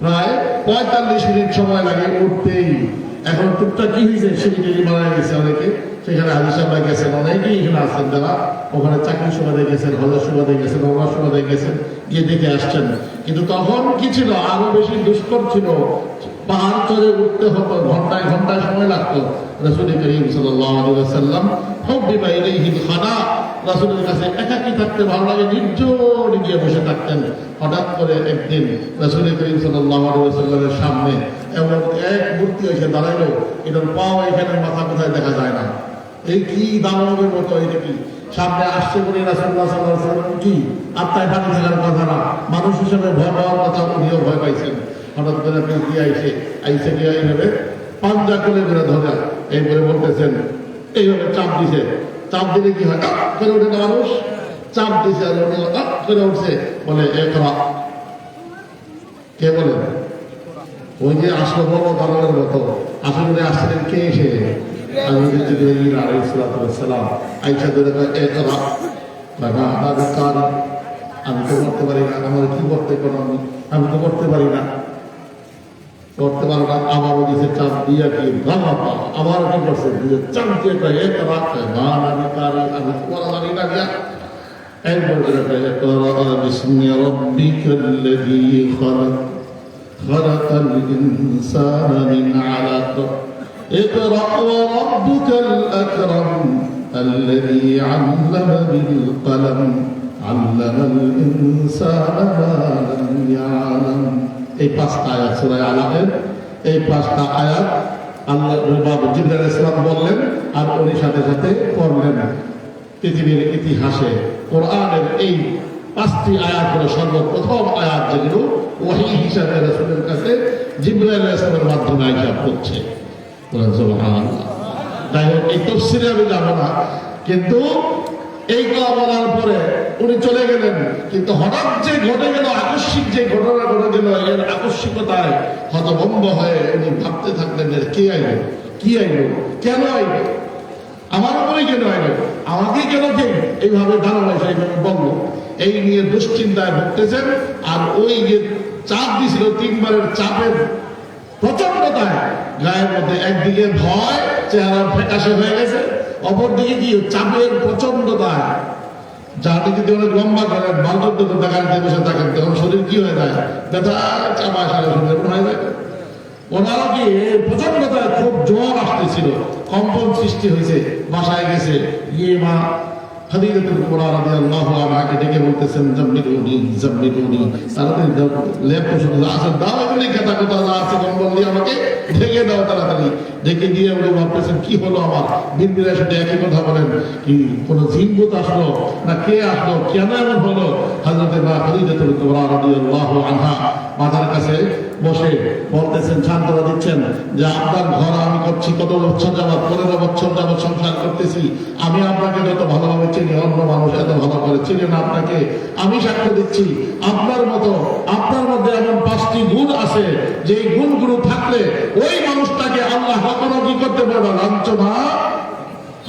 প্রায় পঁয়তাল্লিশ মিনিট সময় লাগে উঠতেই। এখন টুকটা কি হয়েছে? মারা গেছে অনেকে। সেখানে গেছেন, অনেকেই এখানে আসছেন ওখানে চাকরি সুবাদে গেছেন হজার সুবাদে গেছেন সুবাদে গেছেন, গিয়ে দেখে আসছেন। কিন্তু তখন কি ছিল? আরও বেশি দুষ্কর ছিল। পাহাড় চড়ে উঠতে হতো, ঘন্টায় ঘন্টায় সময় লাগতো। রসুল করিম সাল্লাম বাইরে খানা রাসুলের কাছে একাকি থাকতে ভালো লাগে, নির্জন গিয়ে বসে থাকতেন। হঠাৎ করে একদিন রাসুল করিম সাল্লামের সামনে এমন এক মূর্তি এসে দাঁড়াইলো। এটার পাও এখানে মাথা কোথায় দেখা যায় না। এই কি দানবের মতো, এটা কি? সামনে আসছে বলে রাসুল্লাহ সাল্লাহ কি? আত্মায় পানি থাকার কথা না। মানুষ হিসেবে ভয় পাওয়ার কথা উনিও ভয় পাইছেন। হঠাৎ করে আপনি কি আইসে আইসে গিয়ে এইভাবে পাঞ্জা করে ধরে এই বলে বলতেছেন, এইভাবে চাপ দিছে। চাপ দিলে কি হয়? মানুষ, চাপ দিছে উঠছে, বলে, এ করা কে বলে? ওই যে আসলো ধরনের মতো। আসলে আসছিলেন কে এসে? আমি আমি তো করতে পারি না। কি করতে পারো আমি তো করতে পারি না। করতে পারো না আবারও দিছে চাপ দিয়া কি বাবা আবার কি করছে দিয়ে চাপ দিয়ে কয়, এ করা কয়, না আমি কার আমি তো করা জানি না দিয়া এরপর করে কয়, اقرأ باسم ربك الذي خلق خلق الإنسان من علق اقرأ وربك الأكرم الذي علم بالقلم علم الإنسان ما لم يعلم এই পাঁচটা আয়াত সুরায় আলামের এই পাঁচটা আয়াত আল্লাহ বাবু জিবরাল ইসলাম বললেন আর উনি সাথে সাথে পড়লেন। পৃথিবীর ইতিহাসে, কোরআনের এই পাঁচটি আয়াত হলো সর্বপ্রথম আয়াত যেগুলো ওহি হিসাবে রসুলের কাছে জিব্রাইল ইসলামের মাধ্যমে আইসা করছে। যাই হোক, এই তফসিরে আমি যাব না। কিন্তু এই কথা বলার পরে উনি চলে গেলেন। কিন্তু হঠাৎ যে ঘটে গেল, আকস্মিক যে ঘটনা ঘটে গেল, এর আকস্মিকতায় হতভম্ব হয়ে উনি ভাবতে থাকলেন কে আইলো? কি আইলো? কেন আইলো? আমার উপরে কেন আইলো? আমাকে কেন কে? এইভাবে ধারণা সেইভাবে বলল। এই নিয়ে দুশ্চিন্তায় ভুগতেছেন, আর ওই যে চাপ দিছিল, তিনবারের চাপের প্রচন্ডতায় গায়ের মধ্যে একদিকে ভয় চেহারা ফ্যাকাশে হয়ে গেছে, অপরদিকে কি? চাপের প্রচন্ডতায় যাতে যদি লম্বা করেন তখন শরীর কি হয়ে যায়? ব্যথা চাপা সারা শরীর এমন হয়ে যায় কি প্রচন্ডতায় খুব জ্বর আসতেছিল? কম্পন সৃষ্টি হয়েছে, বাসায় গেছে গিয়ে মা আনহাকে ডেকে বলতেছেন দাও কথা কথা আছে আমাকে ঢেকে দাও তাড়াতাড়ি। দিয়ে কি হলো আমার? বিন্দিরা সাথে একই কথা বলেন, কি, কোনো জিনবুত আসলো? না কে আসলো? কেন এমন হলো? মা খাদিজাতুল কুবরা রাদিয়াল্লাহু আনহা মাথার কাছে বসে বলতেছেন, সান্ত্বনা দিচ্ছেন যে আপনার ঘর আমি করছি, কত বছর যাবৎ, পনেরো বছর যাবৎ সংসার করতেছি। আমি আপনাকে যত ভালোভাবে চিনি, অন্য মানুষ এত ভালো করে চিনি না আপনাকে। আমি সাক্ষ্য দিচ্ছি, আপনার মতো, আপনার মধ্যে এমন পাঁচটি গুণ আছে যে গুণগুলো থাকলে ওই মানুষটাকে আল্লাহ কখনো কি করতে পারবে লাঞ্ছনা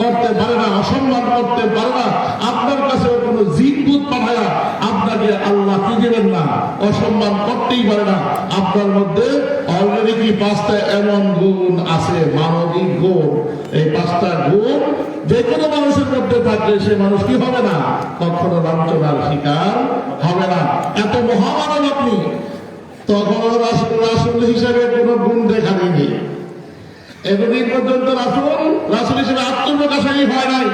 করতে পারে না, অসম্মান করতে পারে না, আপনার কাছে কোনো জিনবুত পাঠায়া আপনাকে আল্লাহ কি দেবেন না? অসম্মান করতেই পারে না। আপনার মধ্যে অলরেডি কি পাঁচটা এমন গুণ আছে? মানবিক গুণ। এই পাঁচটা গুণ যে কোনো মানুষের মধ্যে থাকলে সে মানুষ কি হবে না? কখনো লাঞ্ছনার শিকার হবে না। এত মহামানব আপনি তখন রাসুল হিসাবে কোনো গুণ দেখা দেয়নি। এতদিন পর্যন্ত রাসুল রাসুল হিসেবে আত্মপ্রকাশই হয় নাই।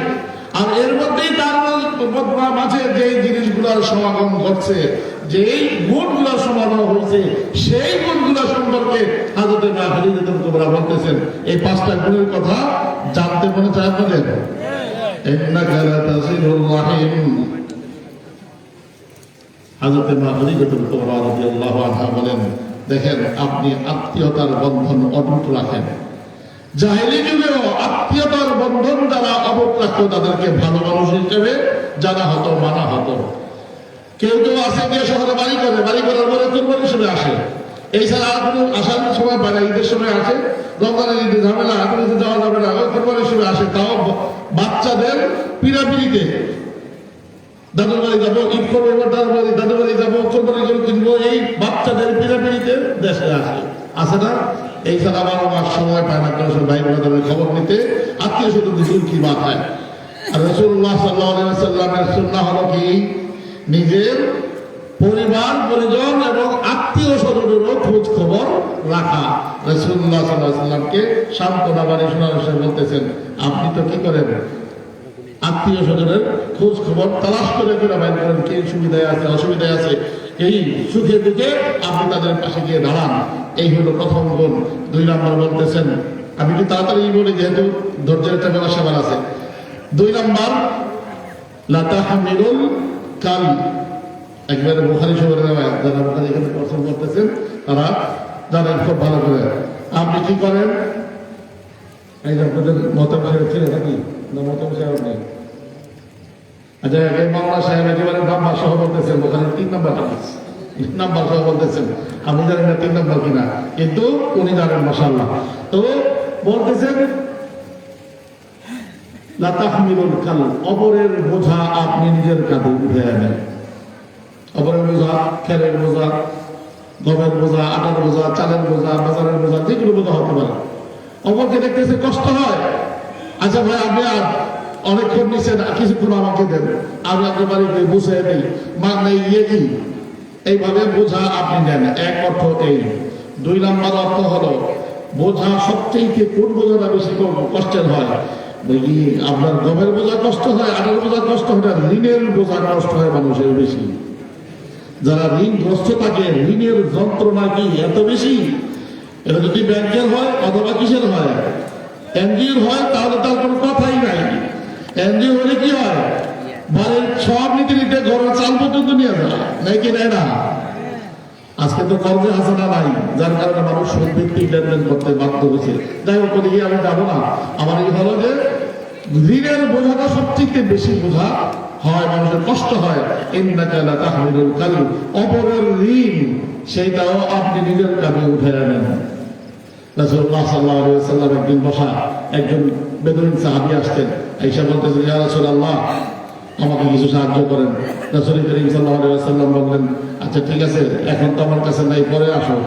আর এর মধ্যেই তার মাঝে যে জিনিসগুলোর সমাগম ঘটছে, যেই গুণগুলোর সমাগম হয়েছে সেই গুণগুলো সম্পর্কে না হাজিদের তোমরা বলতেছেন। এই পাঁচটা গুণের কথা জানতে মনে চায় আপনাদের? বলেন, দেখেন, আপনি আত্মীয়তার বন্ধন অটুট রাখেন। জাহেলি যুগেও আত্মীয়তার বন্ধন অবট রাখতো তাদেরকে ভালো মানুষ হিসেবে জানা হতো, মানা হতো। কেউ কেউ আসে গিয়ে শহরে বাড়ি করে, বাড়ি করার পরে কোরবানি হিসেবে আসে। এই ছাড়া আর কোনো আসার সময় না ঈদের সময় আসে। রমজানের ঈদে ঝামেলা ঈদে যাওয়া যাবে না কোরবানি হিসেবে আসে। তাও বাচ্চাদের পিড়াপিড়িতে। দাদুর বাড়ি যাব, ঈদ করব দাদুর বাড়ি দাদুর বাড়ি যাব কোরবানি করে কিনবো, এই বাচ্চাদের পিড়াপিড়িতে দেশে আসে। আসে না? এই ছাড়া বারো মাস সময় পায় না ভাই খবর নিতে। আত্মীয় কি আর রসুল্লাহ সুন্না হলো কি? নিজের পরিবার, পরিজন এবং আত্মীয় স্বজনেরও খোঁজ খবর রাখা। রসুল্লাহ সাল্লাহ সাল্লামকে সান্ত্বনা বাড়ি শোনার বলতেছেন, আপনি তো কি করেন? আত্মীয় স্বজনের খোঁজ খবর তালাশ করে করে বাইর করেন, কে সুবিধায় আছে, অসুবিধায় আছে? এই সুখে দুঃখে আপনি তাদের পাশে গিয়ে দাঁড়ান। এই হলো প্রথম গুণ। দুই নম্বর বলতেছেন, আমি একটু তাড়াতাড়ি বলি যেহেতু ধৈর্যের একটা ব্যবসা আছে। দুই নম্বর লাতা হামিরুল কাল। একবারে বোখারি শহরে যারা বোখারি এখানে পছন্দ করতেছেন, তারা জানেন খুব ভালো করে। আপনি কি করেন? এই যে আপনাদের মতাম সাহেব ছিলেন নাকি? না মতাম সাহেব নেই। আচ্ছা সাহেব একেবারে নাম্বার সহ বলতেছেন, ওখানে তিন নাম্বার নাম্বার সহ বলতেছেন আমি জানি না তিন নাম্বার কিনা? কিন্তু বলতেছেন অপরের বোঝা আপনি নিজের কাঁধে উঠে আনেন। অপরের বোঝা খেলের বোঝা, গমের বোঝা, আটার বোঝা, চালের বোঝা, বাজারের বোঝা, যেগুলো বোঝা হতে পারে। অপরকে দেখতেছে কষ্ট হয়। আচ্ছা ভাই, আপনি অনেকক্ষণ নিচে কিছুক্ষণ আমাকে দেন। আমি বাড়িতে বুঝে দিই মানে ইয়ে কি? এইভাবে বোঝা আপনি নেন। এক অর্থ এই। দুই নম্বর অর্থ হলো, বোঝা সবচেয়ে কোন বোঝাটা বেশি কষ্টের হয়? দেখি, আপনার গমের বোঝা কষ্ট হয় আটার বোঝা কষ্ট হয় ঋণের বোঝা কষ্ট হয় মানুষের বেশি? যারা ঋণগ্রস্ত থাকে, ঋণের যন্ত্রণা কি এত বেশি? এটা যদি ব্যাংকের হয় অথবা কিসের হয়? এনজিওর হয়, তাহলে তার কোনো কথাই নাই। এনজিও হলে কি হয়? বাড়ির সব নীতি নিতে ঘরের চাল পর্যন্ত নিয়ে যায় নাই কি নেয় না আজকে তো কর্মে হাসানা নাই, যার কারণে মানুষ সুদ ভিত্তিক লেনদেন করতে বাধ্য হয়েছে যাই হোক, ওদিকে আমি যাব না। আমার এই হলো যে, ঋণের বোঝাটা সবথেকে বেশি বোঝা হয়, মানুষের কষ্ট হয়। ইন্নাকা লা তাহমিলুল কালু অপরের ঋণ, সেইটাও আপনি নিজের কাঁধে উঠে আনেন। রাসূলুল্লাহ সাল্লাল্লাহু আলাইহি ওয়াসাল্লাম একদিন বসা, একজন বেদুইন সাহাবী আসতেন আয়েশা বলতেছেন ইয়া রাসূলুল্লাহ, আমাকে কিছু সাহায্য করেন। রাসূল করিম আলাইহি বললেন আচ্ছা ঠিক আছে, এখন তো আমার কাছে নাই, পরে আসো।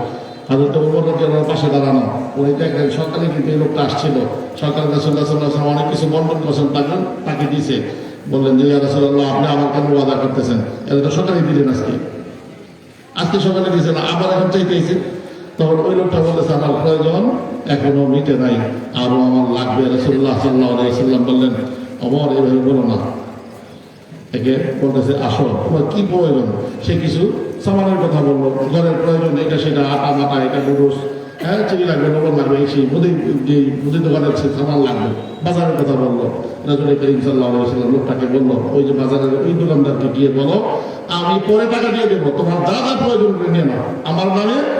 হাজরত উমর রাদিয়াল্লাহু পাশে দাঁড়ানো। উনি দেখলেন, সকালে কিন্তু এই লোকটা আসছিল। সকালে সাল্লাল্লাহু অনেক কিছু বন্টন করছেন তাকে তাকে দিয়েছে। বললেন যে, ইয়া রাসূলুল্লাহ, আপনি আমার কেন ওয়াদা করতেছেন। এটা তো সকালে দিলেন আজকে। আজকে সকালে দিয়েছেন আবার এখন চাইতেছে তখন ওই লোকটা বলেছে আমার প্রয়োজন এখনও মিটে নাই। আরও আমার লাগবে। রসুল্লাহ সাল্লাহ সাল্লাম বললেন, অমর এইভাবে বলো না। একে বলতেছে, আসো। তোমার কি প্রয়োজন? সে কিছু সামানের কথা বলল। ঘরের প্রয়োজন, এটা সেটা, আটা, মাটা, এটা নুডলস। হ্যাঁ চিনি লাগবে, লবণ লাগবে সেই মুদি যে মুদি দোকানের সে সামান লাগবে। বাজারের কথা বলল। রাজুল করিম সাল্লাহ সাল্লাম লোকটাকে বলল, ওই যে বাজারের ওই দোকানদারকে গিয়ে বলো, আমি পরে টাকা দিয়ে দেবো। তোমার যা যা প্রয়োজন নিয়ে নাও। আমার নামে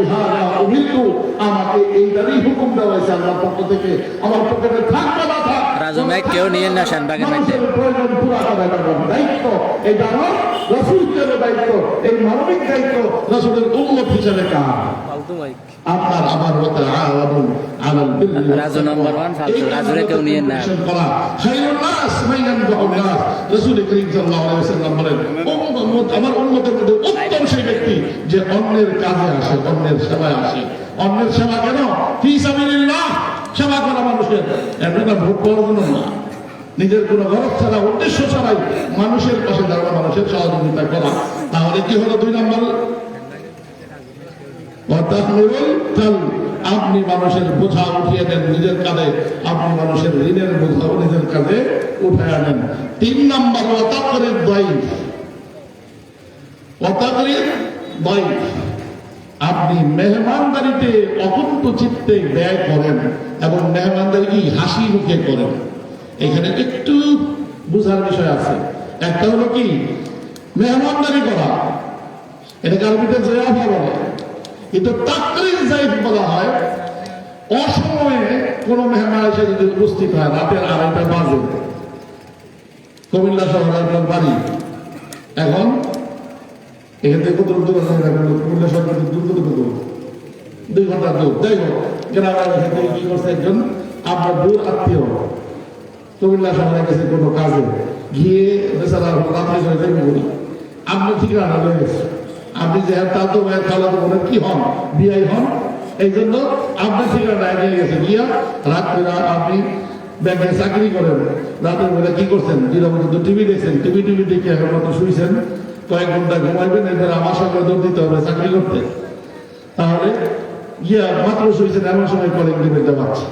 হয়েছে আল্লাহর পক্ষ থেকে আমার পকেটে থাকবে না থাক রাজু ভাই, কেউ নিয়ে না শানবাগের মধ্যে। প্রয়োজন পুরা করা দায়িত্ব এটা আমার রসুলের দায়িত্ব এই মানবিক দায়িত্ব রসুলের উন্মত হিসেবে কার আপনার আমার মতে আওয়ানুন আলাল রাজু number one ফালতু। রাজুরে কেউ নিয়ে না। খায়রুন নাস ইয়ানফাউন নাস। রাসূল করিম সাল্লাল্লাহু আলাইহি ওয়াসাল্লাম বলেন উম্মত আমার উম্মতের মধ্যে উত্তম সেই ব্যক্তি যে অন্যের কাজে আসে অন্যের সেবায় আসে অন্যের সেবা কেন ফি সাবিলিল্লাহ, সেবা করা মানুষের। এটা করার জন্য না। নিজের কোনো গরজ ছাড়া, উদ্দেশ্য ছাড়াই মানুষের পাশে দাঁড়ানো মানুষের সহযোগিতা করা। তাহলে কি হলো দুই নম্বর? আপনি মানুষের বোঝা উঠিয়ে নেন নিজের কাঁধে। আপনি মানুষের ঋণের বোঝাও নিজের কাঁধে উঠায় আনেন। তিন নম্বর ওয়াতাকরির দায়িফ ওয়াতাকরির দায়িফ আপনি মেহমানদারিতে অকুণ্ঠ চিত্তে ব্যয় করেন এবং মেহমানদারি কি হাসি মুখে করেন। এখানে একটু বুঝার বিষয় আছে। একটা হলো কি? মেহমানদারি করা। এটাকে আরবিতে জয়াফা বলে। কিন্তু তাকরির জাইফ বলা হয়, অসময়ে কোনো মেহমান এসে যদি উপস্থিত হয়, রাতের আড়াইটা বাজে। কুমিল্লা শহরে আপনার বাড়ি। এখন এখান থেকে কত দূর কুমিল্লা থেকে দূর কত কত দুই ঘণ্টা দূর। যাই হোক এখান থেকে কি করছে একজন? আপনার দূর আত্মীয়। কুমিল্লা গেছে কোনো কাজে। গিয়ে বেচারা বলি। আপনি ঠিক রান্না হয়ে গেছে। আপনি যে তো খালা তো কি হন? হন? এই জন্য আপনি গেছে। গিয়া রাত্রে আপনি ব্যাংকে চাকরি করেন। রাতের বেলা কি করছেন? দিনের মধ্যে টিভি দেখছেন। টিভি টিভি দেখে এখন মতো শুয়েছেন কয়েক ঘণ্টা ঘুমাইবেন, এরপর আমার সঙ্গে দৌড় দিতে হবে, চাকরি করতে। তাহলে, গিয়া মাত্র শুয়েছেন, এমন সময় কলিং দিবেন পাচ্ছে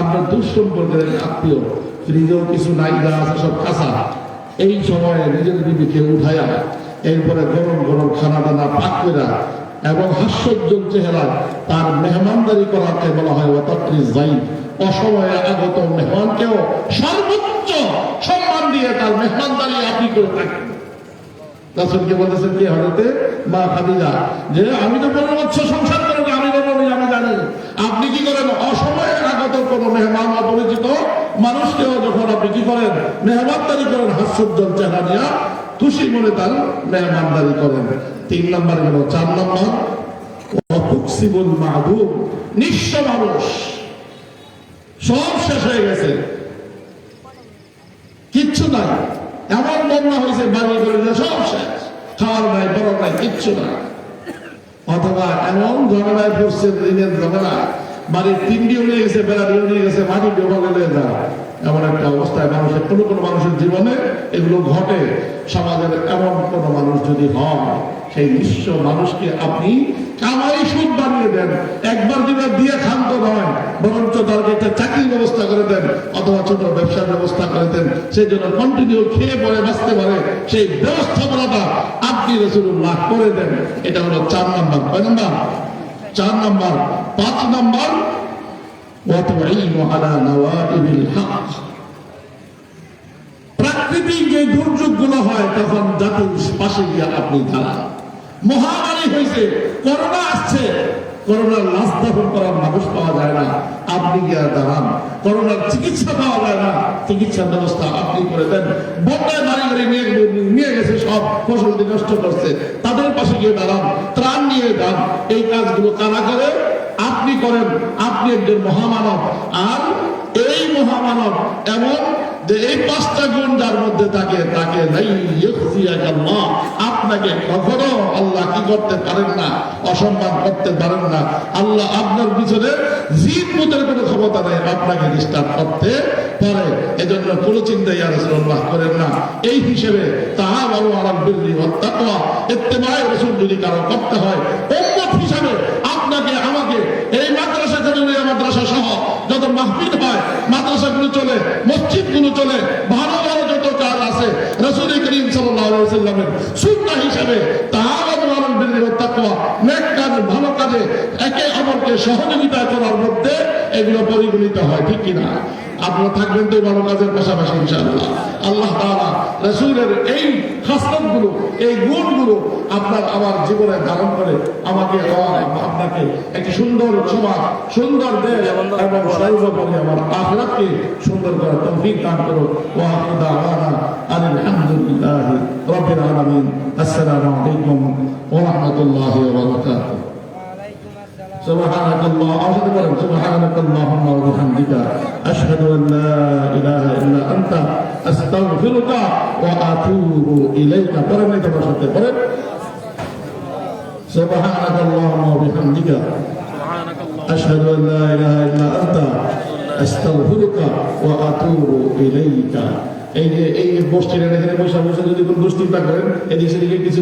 আপনার দুঃসম্পর্কের আত্মীয়, ফ্রিজেও কিছু নাই, যা আছে সব কাঁচা। এই সময়ে নিজের বিবিকে উঠাইয়া এরপরে গরম গরম খানা দানা পাক করা এবং হাস্যোজ্জ্বল চেহারা তার মেহমানদারি করাকে বলা হয় অতত্রিশ যাই অসময়ে আগত মেহমানকেও সর্বোচ্চ সম্মান দিয়ে তার মেহমানদারি আপনি করে থাকেন রাসুলকে বলতেছেন কি হঠাৎ মা খাদিজা, যে আমি তো পনেরো বছর সংসার করে আমি বলব আমি জানি। আপনি কি করেন? অসময়ে আগত কোন মেহমান অপরিচিত মানুষকেও যখন আপনি কি করেন? মেহমানদারি করেন, হাস্যোজ্জ্বল চেহারা নিয়ে খুশি মনে তার মেহমানদারি করেন। তিন নম্বর গেল চার নম্বর অপুকসিবুল মাহবুব, নিঃস্ব মানুষ। সব শেষ হয়ে গেছে। কিচ্ছু নাই। এমন বন্যা হয়েছে বাড়ি করে সব শেষ। খাওয়ার নাই, বড় নাই, কিচ্ছু নাই। অথবা এমন ঝগড়ায় পড়ছে ঋণের ঝগড়া, বাড়ির তিনটিও নিয়ে গেছে বেড়াটিও নিয়ে গেছে, মাটি ডোবালে নিয়ে যায় এমন একটা অবস্থায় মানুষের, কোনো কোনো মানুষের জীবনে এগুলো ঘটে। সমাজের এমন কোনো মানুষ যদি হয়, সেই নিঃস্ব মানুষকে আপনি কামাই সুদ বানিয়ে দেন। একবার দুটা দিয়ে খান্ত নয় বরঞ্চ তাদেরকে একটা চাকরির ব্যবস্থা করে দেন, অথবা ছোট ব্যবসার ব্যবস্থা করে দেন, সেই জন্য কন্টিনিউ খেয়ে পরে বাঁচতে পারে। সেই ব্যবস্থাপনাটা আপনি রসুল্লাহ করে দেন। এটা হলো চার নম্বর। কয় নম্বর? চার নম্বর। পাঁচ নম্বর প্রাকৃতিক যে দুর্যোগগুলো হয়, তখন জাতির পাশে গিয়ে আপনি দাঁড়ান। মহামারী হয়েছে, করোনা আসছে। করোনার লাশ দাফন করার মানুষ পাওয়া যায় না। আপনি গিয়ে দাঁড়ান। করোনার চিকিৎসা পাওয়া যায় না। চিকিৎসার ব্যবস্থা আপনি করে দেন। বন্যায় বাড়ি গাড়ি নিয়ে নিয়ে গেছে সব। ফসল নষ্ট করছে। তাদের পাশে গিয়ে দাঁড়ান। ত্রাণ নিয়ে যান। এই কাজগুলো কারা করে? আপনি করেন। আপনি একজন মহামানব। আর এই মহামানব এমন এই পাঁচটা গুণ যার মধ্যে থাকে তাকে আপনাকে কখনো আল্লাহ কি করতে পারেন না, অসম্মান করতে পারেন না। আল্লাহ আপনার পিছনে কোনো ক্ষমতা নেই, আপনাকে ডিস্টার্ব করতে পারে। এজন্য কোনো চিন্তা ইয়া রাসূলুল্লাহ করেন না। এই হিসেবে তাহা বাবু আলাল রাসূল যদি কারও করতে হয়, উম্মত আপনাকে, আমাকে এই মাদ্রাসা কানুনিয়া মাদ্রাসা যত মাহফিল হয়, মাদ্রাসাগুলো চলে, মসজিদগুলো চলে, ভালো ভালো যত কাজ আছে, রসুল করিম সাল্লামের সুন্নাহ হিসাবে বিররি ওয়াত তাকওয়া, নেক কাজ, ভালো কাজে একে অপরকে সহযোগিতা করার মধ্যে এগুলো পরিগণিত হয়, ঠিক কিনা? আপনারা থাকবেন তো ভালো কাজের পাশাপাশি আল্লাহ তাআলা রাসূলের এই খাসলতগুলো এই গুণগুলো আপনার আমার জীবনে ধারণ করে আমাকে আপনাকে একটি সুন্দর সমাজ, সুন্দর দেশ এবং সর্বোপরি আমার আখরাতকে সুন্দর করে তৌফিক দান করো ওয়া দাওয়ানা আলহামদুলিল্লাহি রাব্বিল আলামিন। আসসালামু আলাইকুম سبحانك الله أعوذ بك سبحانك اللهم وبحمدك أشهد أن لا إله إلا أنت أستغفرك وأتوب إليك قرن تبشرت قرن سبحانك اللهم وبحمدك أشهد أن لا إله إلا أنت أستغفرك وأتوب إليك এই যে এই গোষ্ঠীর এখানে বসে বসে যদি কোনো গোষ্ঠী করেন এদিক সেদিকে কিছু